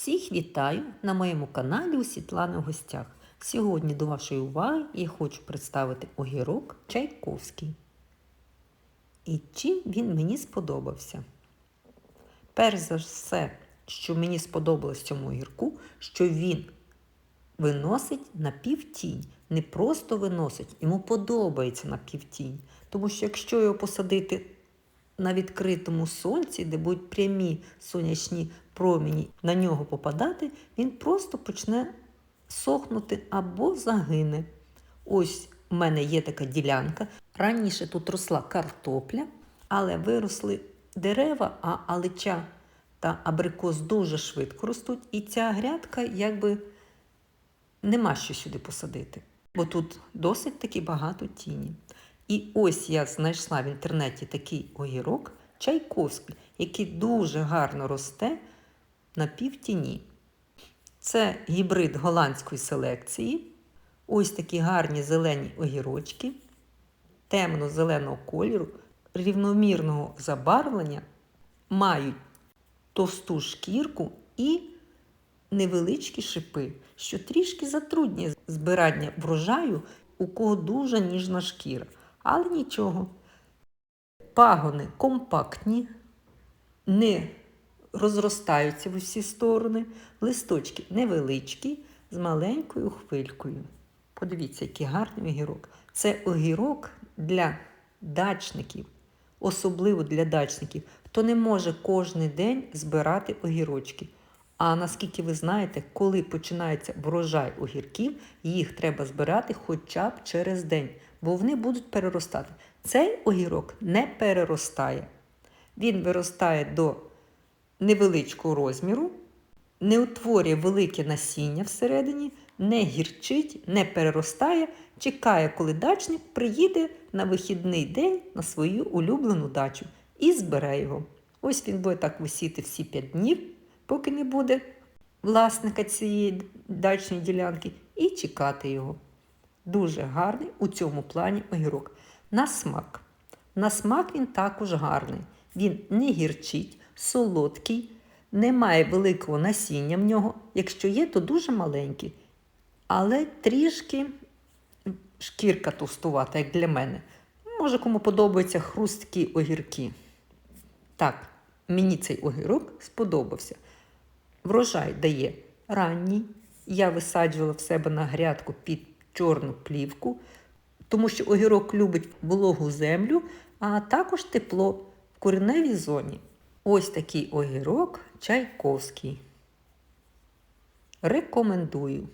Всіх вітаю на моєму каналі у Світлани в гостях. Сьогодні до вашої уваги я хочу представити огірок Чайковський. І чим він мені сподобався. Перш за все, що мені сподобалось цьому огірку, що він виносить на півтінь. Не просто виносить, йому подобається на півтінь. Тому що якщо його посадити на відкритому сонці, де будуть прямі сонячні промені на нього попадати, він просто почне сохнути або загине. Ось у мене є така ділянка. Раніше тут росла картопля, але виросли дерева, а алича та абрикос дуже швидко ростуть, і ця грядка якби нема що сюди посадити, бо тут досить таки багато тіні. І ось я знайшла в інтернеті такий огірок Чайковський, який дуже гарно росте на півтіні. Це гібрид голландської селекції. Ось такі гарні зелені огірочки, темно-зеленого кольору, рівномірного забарвлення, мають товсту шкірку і невеличкі шипи, що трішки затруднює збирання врожаю, у кого дуже ніжна шкіра. Але нічого. Пагони компактні, не розростаються в усі сторони, листочки невеличкі, з маленькою хвилькою. Подивіться, який гарний огірок. Це огірок для дачників, особливо для дачників, хто не може кожен день збирати огірочки. А наскільки ви знаєте, коли починається врожай огірків, їх треба збирати хоча б через день, бо вони будуть переростати. Цей огірок не переростає. Він виростає до невеличкого розміру, не утворює велике насіння всередині, не гірчить, не переростає, чекає, коли дачник приїде на вихідний день на свою улюблену дачу і збере його. Ось він буде так висіти всі 5 днів, поки не буде власника цієї дачної ділянки, і чекати його. Дуже гарний у цьому плані огірок. На смак. На смак він також гарний. Він не гірчить, солодкий, не має великого насіння в нього. Якщо є, то дуже маленький. Але трішки шкірка товстувата, як для мене. Може, кому подобаються хрусткі огірки. Так, мені цей огірок сподобався. Врожай дає ранній. Я висаджувала в себе на грядку під чорну плівку, тому що огірок любить вологу землю, а також тепло в кореневій зоні. Ось такий огірок Чайковський. Рекомендую.